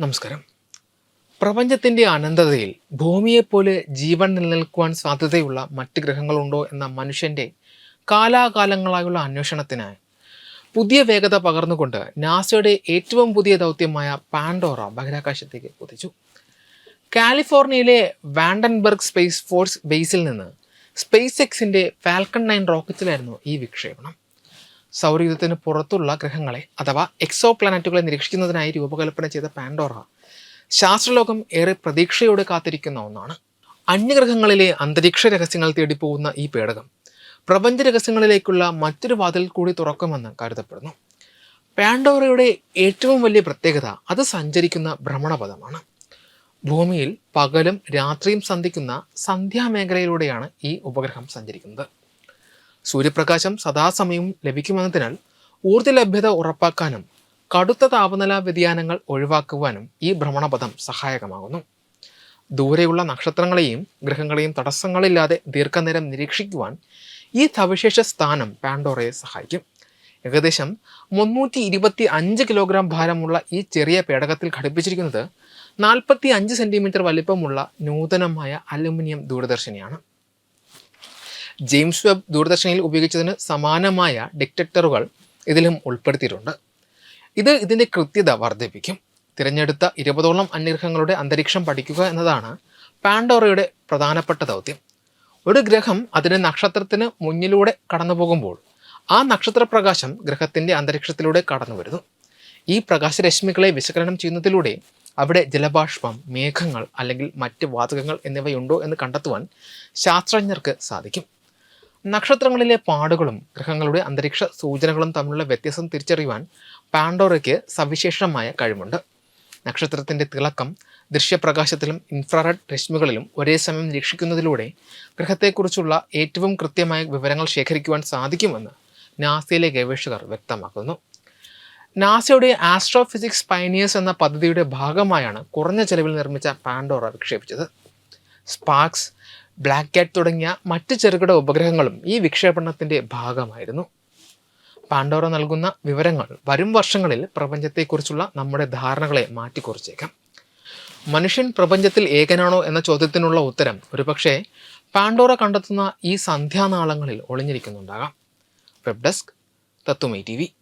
നമസ്കാരം. പ്രപഞ്ചത്തിന്റെ അനന്തതയിൽ ഭൂമിയെപ്പോലെ ജീവൻ നിലനിൽക്കുവാൻ സാധ്യതയുള്ള മറ്റ് ഗ്രഹങ്ങളുണ്ടോ എന്ന മനുഷ്യന്റെ കാലാകാലങ്ങളായുള്ള അന്വേഷണത്തിനായി പുതിയ വേഗത പകർന്നുകൊണ്ട് നാസയുടെ ഏറ്റവും പുതിയ ദൗത്യമായ പാൻഡോറ ബഹിരാകാശത്തേക്ക് കുതിച്ചു. കാലിഫോർണിയയിലെ വാൻഡൻബർഗ് സ്പേസ് ഫോഴ്സ് ബേസിൽ നിന്ന് സ്പേസ് എക്സിന്റെ ഫാൽക്കൺ നയൻ റോക്കറ്റിലായിരുന്നു ഈ വിക്ഷേപണം. സൗരയൂഥത്തിന് പുറത്തുള്ള ഗ്രഹങ്ങളെ അഥവാ എക്സോ പ്ലാനറ്റുകളെ നിരീക്ഷിക്കുന്നതിനായി രൂപകൽപ്പന ചെയ്ത പാൻഡോറ ശാസ്ത്രലോകം ഏറെ പ്രതീക്ഷയോടെ കാത്തിരിക്കുന്ന ഒന്നാണ്. അന്യഗ്രഹങ്ങളിലെ അന്തരീക്ഷ രഹസ്യങ്ങൾ തേടിപ്പോകുന്ന ഈ പേടകം പ്രപഞ്ച രഹസ്യങ്ങളിലേക്കുള്ള മറ്റൊരു വാതിൽ കൂടി തുറക്കുമെന്ന് കരുതപ്പെടുന്നു. പാൻഡോറയുടെ ഏറ്റവും വലിയ പ്രത്യേകത അത് സഞ്ചരിക്കുന്ന ഭ്രമണപഥമാണ്. ഭൂമിയിൽ പകലും രാത്രിയും സന്ധിക്കുന്ന സന്ധ്യാമേഖലയിലൂടെയാണ് ഈ ഉപഗ്രഹം സഞ്ചരിക്കുന്നത്. സൂര്യപ്രകാശം സദാസമയവും ലഭിക്കുമെന്നതിനാൽ ഊർജ ലഭ്യത ഉറപ്പാക്കാനും കടുത്ത താപനില വ്യതിയാനങ്ങൾ ഒഴിവാക്കുവാനും ഈ ഭ്രമണപഥം സഹായകമാകുന്നു. ദൂരെയുള്ള നക്ഷത്രങ്ങളെയും ഗ്രഹങ്ങളെയും തടസ്സങ്ങളില്ലാതെ ദീർഘനേരം നിരീക്ഷിക്കുവാൻ ഈ സവിശേഷ സ്ഥാനം പാൻഡോറയെ സഹായിക്കും. ഏകദേശം മുന്നൂറ്റി ഇരുപത്തി അഞ്ച് കിലോഗ്രാം ഭാരമുള്ള ഈ ചെറിയ പേടകത്തിൽ ഘടിപ്പിച്ചിരിക്കുന്നത് നാൽപ്പത്തി അഞ്ച് സെന്റിമീറ്റർ വലിപ്പമുള്ള നൂതനമായ അലുമിനിയം ദൂരദർശിനിയാണ്. ജെയിംസ് വെബ് ദൂരദർശനിൽ ഉപയോഗിച്ചതിന് സമാനമായ ഡിറ്റക്ടറുകൾ ഇതിലും ഉൾപ്പെടുത്തിയിട്ടുണ്ട്. ഇത് ഇതിന്റെ കൃത്യത വർദ്ധിപ്പിക്കും. തിരഞ്ഞെടുത്ത ഇരുപതോളം അന്യഗ്രഹങ്ങളുടെ അന്തരീക്ഷം പഠിക്കുക എന്നതാണ് പാൻഡോറയുടെ പ്രധാനപ്പെട്ട ദൗത്യം. ഒരു ഗ്രഹം അതിന്റെ നക്ഷത്രത്തിന് മുന്നിലൂടെ കടന്നു പോകുമ്പോൾ ആ നക്ഷത്രപ്രകാശം ഗ്രഹത്തിന്റെ അന്തരീക്ഷത്തിലൂടെ കടന്നു വരുന്നു ഈ പ്രകാശരശ്മികളെ വിശകലനം ചെയ്യുന്നതിലൂടെ അവിടെ ജലബാഷ്പം മേഘങ്ങൾ അല്ലെങ്കിൽ മറ്റ് വാതകങ്ങൾ എന്നിവയുണ്ടോ എന്ന് കണ്ടെത്തുവാൻ ശാസ്ത്രജ്ഞർക്ക് സാധിക്കും. നക്ഷത്രങ്ങളിലെ പാടുകളും ഗ്രഹങ്ങളുടെ അന്തരീക്ഷ സൂചനകളും തമ്മിലുള്ള വ്യത്യാസം തിരിച്ചറിയുവാൻ പാൻഡോറയ്ക്ക് സവിശേഷമായ കഴിവുണ്ട്. നക്ഷത്രത്തിന്റെ തിളക്കം ദൃശ്യപ്രകാശത്തിലും ഇൻഫ്രാറെഡ് രശ്മികളിലും ഒരേ സമയം നിരീക്ഷിക്കുന്നതിലൂടെ ഗ്രഹത്തെക്കുറിച്ചുള്ള ഏറ്റവും കൃത്യമായ വിവരങ്ങൾ ശേഖരിക്കുവാൻ സാധിക്കുമെന്ന് നാസയിലെ ഗവേഷകർ വ്യക്തമാക്കുന്നു. നാസയുടെ ആസ്ട്രോഫിസിക്സ് പൈനിയേഴ്സ് എന്ന പദ്ധതിയുടെ ഭാഗമായാണ് കുറഞ്ഞ ചെലവിൽ നിർമ്മിച്ച പാൻഡോറ വിക്ഷേപിച്ചത്. സ്പാർക്സ് ബ്ലാക്ക് ക്യാറ്റ് തുടങ്ങിയ മറ്റ് ചെറുകിട ഉപഗ്രഹങ്ങളും ഈ വിക്ഷേപണത്തിന്റെ ഭാഗമായിരുന്നു. പാൻഡോറ നൽകുന്ന വിവരങ്ങൾ വരും വർഷങ്ങളിൽ പ്രപഞ്ചത്തെക്കുറിച്ചുള്ള നമ്മുടെ ധാരണകളെ മാറ്റിക്കുറിച്ചേക്കാം. മനുഷ്യൻ പ്രപഞ്ചത്തിൽ ഏകനാണോ എന്ന ചോദ്യത്തിനുള്ള ഉത്തരം ഒരുപക്ഷെ പാൻഡോറ കണ്ടെത്തുന്ന ഈ സന്ധ്യാനാളങ്ങളിൽ ഒളിഞ്ഞിരിക്കുന്നുണ്ടാകാം. വെബ് ഡെസ്ക് തത്തുമൈ ടി